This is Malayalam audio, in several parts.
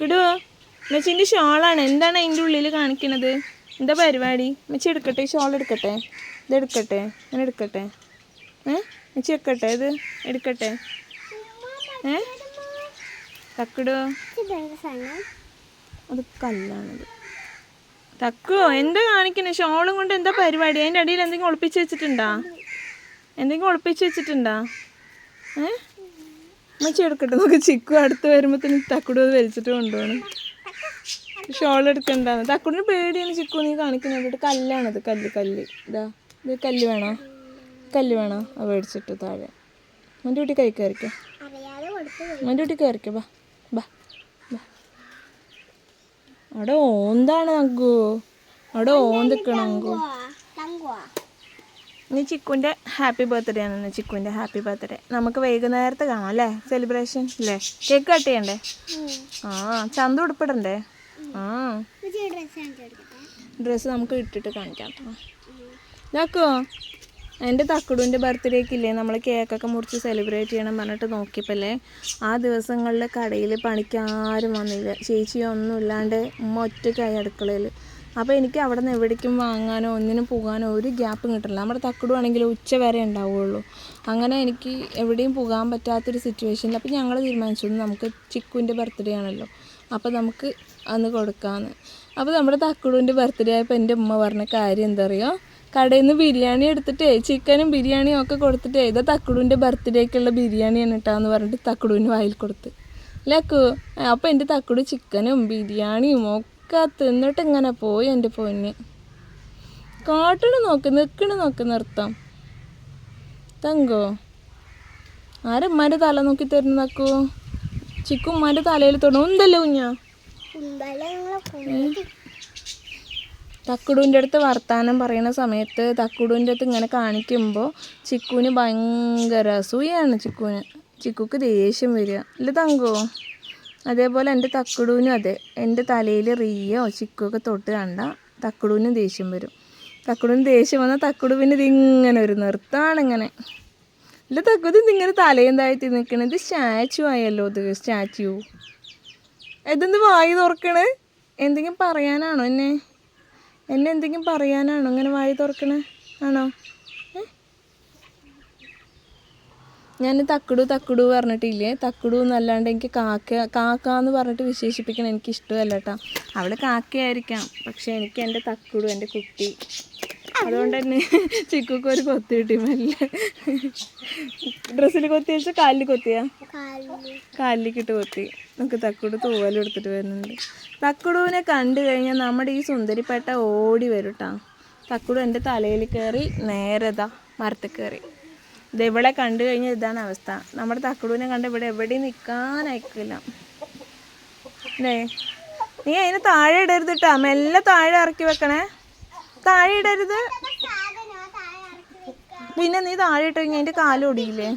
കിടു. മെച്ചിന്റെ ഷോളാണ്. എന്താണ് അതിന്റെ ഉള്ളിൽ കാണിക്കണത്? എന്താ പരിപാടി? മെച്ചി എടുക്കട്ടെ ഷോൾ എടുക്കട്ടെ. ഇത് എടുക്കട്ടെ ഞാൻ എടുക്കട്ടെ. ഏ? മെച്ചി എടുക്കട്ടെ ഇത് എടുക്കട്ടെ. ഏ? തക്കിടോ. അത് കല്ലാണത്. തക്കോ എന്താ കാണിക്കണേ? ഷോളും കൊണ്ട് എന്താ പരിപാടി? അതിന്റെ അടിയിൽ എന്തെങ്കിലും ഒളിപ്പിച്ച് വെച്ചിട്ടുണ്ടോ? എന്തെങ്കിലും ഒളിപ്പിച്ച് വെച്ചിട്ടുണ്ടോ? ഏ? അമ്മച്ചി എടുക്കട്ടെ നമുക്ക് ചിക്കു അടുത്ത് വരുമ്പോഴത്തേന് തക്കുടു അത് വലിച്ചിട്ട് കൊണ്ടുപോകണം. ഷോൾ എടുക്കണ്ടാന്ന്. തക്കുടിന് പേടിയാണ് ചിക്കു നീ കാണിക്കുന്നത്. എന്നിട്ട് കല്ലാണത് കല്ല് കല്ല്. ഇതാ ഇത് കല്ല് വേണോ? കല്ല് വേണോ? അത് മേടിച്ചിട്ട് താഴെ. മന്റെ കുട്ടി കൈ കയറിക്കോ. മന്റെ കുട്ടി കയറിക്കോ ബാ ബാ ബാ. അവിടെ ഓന്താണ് അങ്കു. അവിടെ ഓന്തിക്കണം അങ്കു. ഇനി ചിക്കുന്റെ ഹാപ്പി ബർത്ത്ഡേ ആണ് ചിക്കുന്റെ ഹാപ്പി ബർത്ത്ഡേ. നമുക്ക് വൈകുന്നേരത്തെ കാണാം അല്ലേ? സെലിബ്രേഷൻ അല്ലേ? കേക്ക് കട്ട് ചെയ്യണ്ടേ? ആ ചന്ത ഉടുപ്പിടണ്ടേ? ആ. ഡ്രസ്സ് നമുക്ക് ഇട്ടിട്ട് കാണിക്കാം ഇതാക്കോ? എന്റെ തക്കുടുവിന്റെ ബർത്ത്ഡേക്ക് ഇല്ലേ? നമ്മൾ കേക്കൊക്കെ മുറിച്ച് സെലിബ്രേറ്റ് ചെയ്യണം പറഞ്ഞിട്ട് നോക്കിയപ്പോഴല്ലേ ആ ദിവസങ്ങളിൽ കടയിൽ പണിക്കാരും വന്നില്ല. ചേച്ചിയൊന്നും ഇല്ലാണ്ട് ഉമ്മ ഒറ്റയ്ക്കായി അടുക്കളയിൽ അപ്പോൾ എനിക്ക് അവിടെ നിന്ന് എവിടേക്കും വാങ്ങാനോ ഒന്നിനും പോകാനോ ഒരു ഗ്യാപ്പും കിട്ടില്ല നമ്മുടെ തക്കുടു ആണെങ്കിൽ ഉച്ച വരെ ഉണ്ടാവുകയുള്ളൂ അങ്ങനെ എനിക്ക് എവിടെയും പോകാൻ പറ്റാത്തൊരു സിറ്റുവേഷനിൽ അപ്പോൾ ഞങ്ങൾ തീരുമാനിച്ചു നമുക്ക് ചിക്കുവിന്റെ ബർത്ത്ഡേ ആണല്ലോ. അപ്പോൾ നമുക്ക് അന്ന് കൊടുക്കാമെന്ന് അപ്പോൾ നമ്മുടെ തക്കടുവിന്റെ ബർത്ത്ഡേ ആയപ്പോൾ എന്റെ ഉമ്മ പറഞ്ഞ കാര്യം എന്താ അറിയോ കടയിൽ നിന്ന് ബിരിയാണി എടുത്തിട്ടേ ചിക്കനും ബിരിയാണിയും ഒക്കെ കൊടുത്തിട്ടേ ഇതാ തക്കുടുവിന്റെ ബർത്ത്ഡേക്കുള്ള ബിരിയാണിയാണ് കേട്ടാന്ന് പറഞ്ഞിട്ട് തക്കുടുവിന്റെ വായിൽ കൊടുത്ത്. ലക്കു അപ്പോൾ എന്റെ തക്കുടു ചിക്കനും ബിരിയാണിയും ഒക്കെ തിന്നിട്ട് ഇങ്ങനെ പോയി എന്റെ പൊന്ന്. കാട്ടണ നോക്ക് നിൽക്കണ നോക്ക് നിർത്താം തങ്കോ ആരമ്മാന്റെ തല നോക്കി തരുന്ന നക്കു ചിക്കു ഉമ്മാന്റെ തലയിൽ തൊടണം എന്തല്ലേ കുഞ്ഞാ. തക്കുടുവിന്റെ അടുത്ത് വർത്താനം പറയുന്ന സമയത്ത് തക്കുടുവിന്റെ അടുത്ത് ഇങ്ങനെ കാണിക്കുമ്പോൾ ചിക്കുവിന് ഭയങ്കര അസൂയാണ്. ചിക്കുവിന് ചിക്കുക്ക് ദേഷ്യം വരിക. അല്ല തങ്കോ? അതേപോലെ എന്റെ തക്കടൂനും അതെ എന്റെ തലയിൽ റിയോ ചിക്കുമൊക്കെ തൊട്ട് കണ്ട തക്കടൂനും ദേഷ്യം വരും. തക്കടൂന് ദേഷ്യം വന്നാൽ തക്കുടു പിന്നെ ഇതിങ്ങനെ ഒരു നിർത്താണ് ഇങ്ങനെ. അല്ല തക്കുത് ഇതിങ്ങനെ തലയും നിൽക്കണത് സ്റ്റാച്ചു ആയല്ലോ ഇത് സ്റ്റാച്ചു. ഇതെന്ത് വായി തുറക്കണേ? എന്തെങ്കിലും പറയാനാണോ എന്നെ? എന്നെ എന്തെങ്കിലും പറയാനാണോ? ഇങ്ങനെ വായി തുറക്കണേ? ആണോ ഏ? ഞാൻ തക്കിടു തക്കിടു പറഞ്ഞിട്ടില്ലേ? തക്കിടു എന്നല്ലാണ്ട് എനിക്ക് കാക്ക കാക്ക എന്ന് പറഞ്ഞിട്ട് വിശേഷിപ്പിക്കണം എനിക്ക് ഇഷ്ടമല്ല കേട്ടോ അവൾ കാക്കയായിരിക്കാം പക്ഷെ എനിക്ക് എന്റെ തക്കിടു എന്റെ കുട്ടി. അതുകൊണ്ട് തന്നെ ചിക്കുക്ക് ഒരു കൊത്തി കിട്ടി മെല്ലെ. ഡ്രസ്സിൽ കൊത്തി വെച്ചാൽ കാലിൽ കൊത്തിയാ? കാലിൽ കാലിലേക്ക് കൊത്തി. നമുക്ക് തക്കുടു തൂവലും എടുത്തിട്ട് വരുന്നുണ്ട്. തക്കുടുവിനെ കണ്ടു കഴിഞ്ഞാൽ നമ്മുടെ ഈ സുന്ദരിപ്പേട്ട ഓടി വരും കേട്ടോ തക്കുടു എന്റെ തലയിൽ കയറി നേരതാ മരത്തിൽ കയറി. ഇത് ഇവിടെ കണ്ടു കഴിഞ്ഞാൽ ഇതാണ് അവസ്ഥ. നമ്മുടെ തക്കുടുവിനെ കണ്ട് ഇവിടെ എവിടെയും നിൽക്കാൻ അയക്കില്ല അല്ലേ നീ അതിന് താഴെ ഇടരുത് കേട്ടോ മെല്ലെ താഴെ ഇറക്കി വെക്കണേ. താഴെ ഇടരുത്. പിന്നെ നീ താഴെ ഇട്ട് കഴിഞ്ഞാൽ അതിന്റെ കാലം ഒടിയില്ലേ?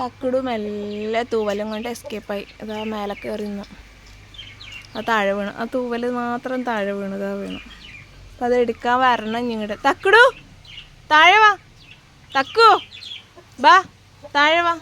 തക്കിടും മെല്ലെ തൂവലും കൊണ്ട് എസ്കേപ്പായി അതാ മേലെ കയറി നിന്നു ആ താഴെ വീണു. ആ തൂവൽ മാത്രം താഴെ വീണു ഇതാ വീണു. അപ്പം അത് എടുക്കാൻ വരണം ഇങ്ങോട്ട്. തക്കുടു. താഴെ വാ. തക്കുവോ ബാ. താഴെ വാ.